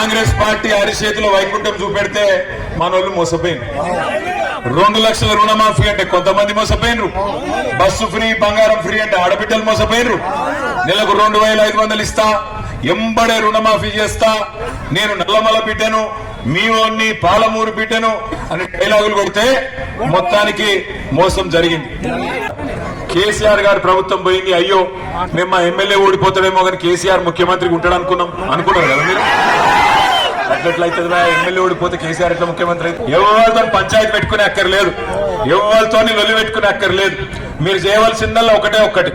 Congress party అరిచేతిలో వైకుంఠం చూపెడితే మనోళ్ళు మోసపోయింది రెండు లక్షల రుణమాఫీ అంటే కొంతమంది మోసపోయినరు బస్సు ఫ్రీ బంగారం ఫ్రీ అంటే ఆడబిడ్డలు మోసపోయినరు నెలకు రెండు వేల ఐదు వందలు ఇస్తా ఎంబడే రుణమాఫీ చేస్తా. నేను నల్లమల బిడ్డను మీ పాలమూరు బిడ్డను అని డైలాగులు కొడితే మొత్తానికి మోసం జరిగింది. కేసీఆర్ గారి ప్రభుత్వం పోయింది. అయ్యో మేము మా ఎమ్మెల్యే ఓడిపోతాడేమో కానీ కేసీఆర్ ముఖ్యమంత్రికి ఉంటాడు అనుకున్నాం అనుకున్నారు కదా మీరు? అట్లయితే ఎమ్మెల్యే ఓడిపోతే కేసీఆర్ ఎట్లా ముఖ్యమంత్రి అయితే ఎవరితో పంచాయతీ పెట్టుకునే అక్కర్లేదు. ఎవరితో లొల్లి పెట్టుకునే అక్కర్లేదు. మీరు చేయవలసిందల్లా ఒకటే ఒక్కటి.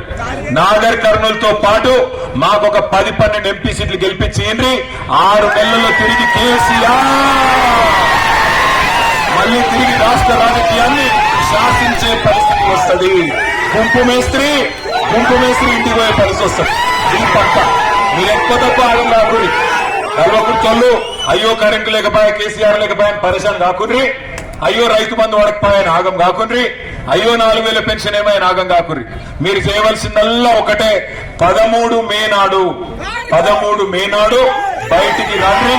నాగర్ కర్నూలుతో పాటు మాకు ఒక పది పన్నెండు ఎంపీ సీట్లు గెలిపించి ఆరు నెలల్లో తిరిగి కేసీఆర్! మళ్ళీ తిరిగి రాష్ట్ర రాజకీయాన్ని శాసించే పరిస్థితి వస్తుంది. గుంపు మేస్త్రి గుంపు మేస్త్రి ఇంటికి పోయే పరిస్థితి వస్తుంది. ఈ పక్క. మీరు ఎక్కువ తక్కువ ఆగం కాకురి అయ్యో కరెంటు లేకపోయా కేసీఆర్ లేకపోయా పరిశాన్ కాకుర్రి. అయ్యో రైతు బంధు వడకపోయాను ఆగం కాకుర్రి. అయ్యో నాలుగు వేల పెన్షన్ ఏమైనా ఆగం కాకుర్రి. మీరు చేయవలసిందల్లా ఒకటే పదమూడు మే నాడు పదమూడు మే నాడు బయటికి రండి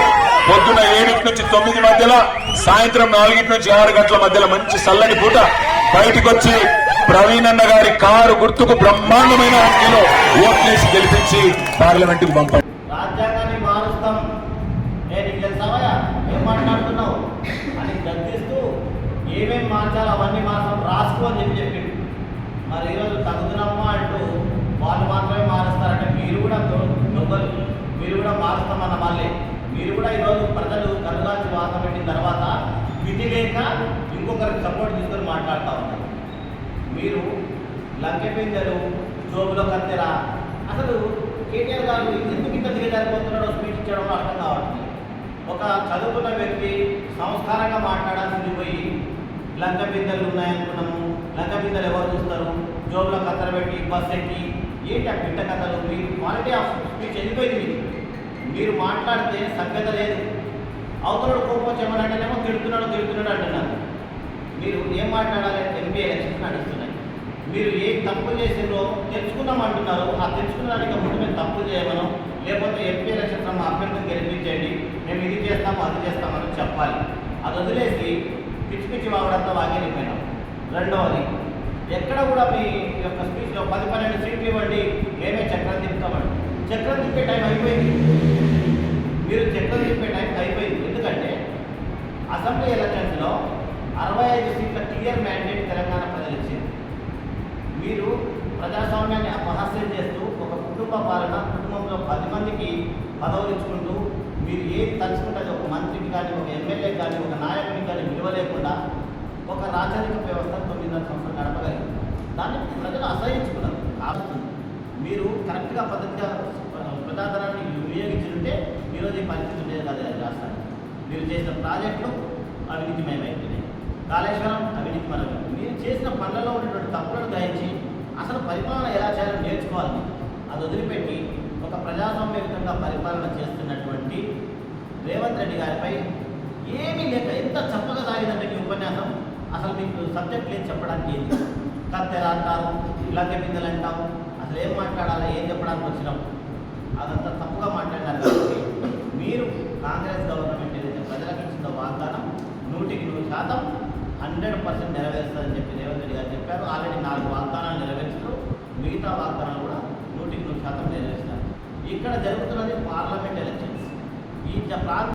పొద్దున ఏడింటి నుంచి తొమ్మిది మధ్యలో సాయంత్రం నాలుగింటి నుంచి ఆరు గంటల మధ్యలో మంచి చల్లని పూట బయటకు వచ్చి ప్రవీణ్ అన్న గారి కారు గుర్తుకు బ్రహ్మాండమైన ఓట్లేసి గెలిపించి పార్లమెంటుకు కు మాట్లాడుతున్నావు? అని గర్తిస్తూ ఏమేం మార్చాలో అవన్నీ మాత్రం రాసుకో అని చెప్పి చెప్పిండు. మరి ఈరోజు తగ్గుతున్నామా అంటూ వాళ్ళు మాత్రమే మారుస్తారంటే మీరు కూడా దొ- మీరు కూడా మారుస్తామన్న వాళ్ళే. మీరు కూడా ఈరోజు ప్రజలు కనుగాల్చి వాత పెట్టిన తర్వాత విధి లేక ఇంకొకరికి సపోర్ట్ తీసుకొని మాట్లాడుతూ ఉన్నారు. మీరు లంకె పింజలు జోబులో కత్తెర? అసలు కేటీఆర్ గారు ఎందుకు ఇంత దిగజారిపోతున్నాడో స్పీచ్ ఇచ్చడం అర్థం కావట్లేదు. ఒక చదువుకున్న వ్యక్తి సంస్కారంగా మాట్లాడాల్సింది పోయి లంక బిందెలు ఉన్నాయనుకున్నాము. లంక బిందెలు ఎవరు చూస్తారు? జోబులో కత్తర పెట్టి బస్ ఎక్కి ఏంటి ఆ పిట్ట కథలు మీరు క్వాలిటీ ఆఫ్ స్పీచ్ వెళ్ళిపోయింది మీరు మీరు మాట్లాడితే సభ్యత లేదు. అవతలడు కోపం వచ్చేమనంటేనేమో తిడుతున్నాడు తిడుతున్నాడు అంటున్నారు. మీరు ఏం మాట్లాడాలి ఎంపీ ఎలక్షన్స్ నడుస్తున్నాయి. మీరు ఏ తప్పు చేసిందో తెలుసుకుందాం అంటున్నారు. ఆ తెలుసుకున్నానికి ముందు మేము తప్పు చేయమను. లేకపోతే ఎంపీ ఎలక్షన్స్ మా అభ్యర్థిని గెలిపించండి. మేము చేస్తామని చెప్పాలి. అది వదిలేసి పిచ్చి పిచ్చి వాగడంతో వాగిపోయినాం రెండవది ఎక్కడ కూడా మీ యొక్క స్పీచ్లో పది పన్నెండు సీట్లు ఇవ్వండి మేమే చక్రం తిప్పుతామండి. చక్రం తిప్పే టైం అయిపోయింది. మీరు చక్రం తిప్పే టైం అయిపోయింది. ఎందుకంటే అసెంబ్లీ ఎలక్షన్స్లో అరవై ఐదు సీట్ల క్లియర్ మ్యాండేట్ తెలంగాణ ప్రజలు ఇచ్చింది మీరు ప్రజాస్వామ్యాన్ని అపహాస్యం చేస్తూ ఒక కుటుంబ పాలన కుటుంబంలో పది మందికి పదవులు ఇచ్చుకుంటూ మీరు ఏది తలుచుకుంటారు కానీ ఒక ఎమ్మెల్యే కానీ ఒక నాయకుని కానీ విలువ లేకుండా ఒక రాజరిక వ్యవస్థ తొమ్మిదిన్నర సంవత్సరాలు నడపగలిగింది దాన్ని ప్రజలు అసహించుకున్నారు. కాబట్టి మీరు కరెక్ట్గా పద్ధతిగా ప్రజాధనాన్ని వినియోగించుంటే ఈరోజు ఈ పరిస్థితి ఉండేది కాదు అది రాష్ట్రానికి. మీరు చేసిన ప్రాజెక్టులు అవినీతిమయమైపోయినాయి కాళేశ్వరం అవినీతి మనం మీరు చేసిన పనులలో ఉన్నటువంటి తప్పులను గ్రహించి అసలు పరిపాలన ఎలా చేయాలో నేర్చుకోవాలి. అది వదిలిపెట్టి ఒక ప్రజాస్వామ్యయుతంగా పరిపాలన చేస్తున్నటువంటి రేవంత్ రెడ్డి గారిపై ఏమీ లేక ఎంత చప్పగా సాగిందంటే మీ ఉపన్యాసం అసలు మీకు సబ్జెక్ట్ లేదు చెప్పడానికి. ఏంది కత్తెర అంటారు ఇలాంటి బిందెలు అంటాం అసలు ఏం మాట్లాడాలి ఏం చెప్పడానికి వచ్చినాం? అదంతా తప్పుగా మాట్లాడారు కాబట్టి మీరు కాంగ్రెస్ గవర్నమెంట్ ఏదైతే ప్రజలకు ఇచ్చిందో వాగ్దానం నూటికి నూరు శాతం హండ్రెడ్ పర్సెంట్ నెరవేరుస్తుందని చెప్పి రేవంత్ రెడ్డి గారు చెప్పారు. ఆల్రెడీ నాలుగు వాగ్దానాలు నెరవేర్చారు. మిగతా వాగ్దానాలు కూడా నూటికి నూరు శాతం నెరవేరుస్తారు ఇక్కడ జరుగుతున్నది పార్లమెంట్ ఎలక్షన్. ఈ జ- ప్రాంత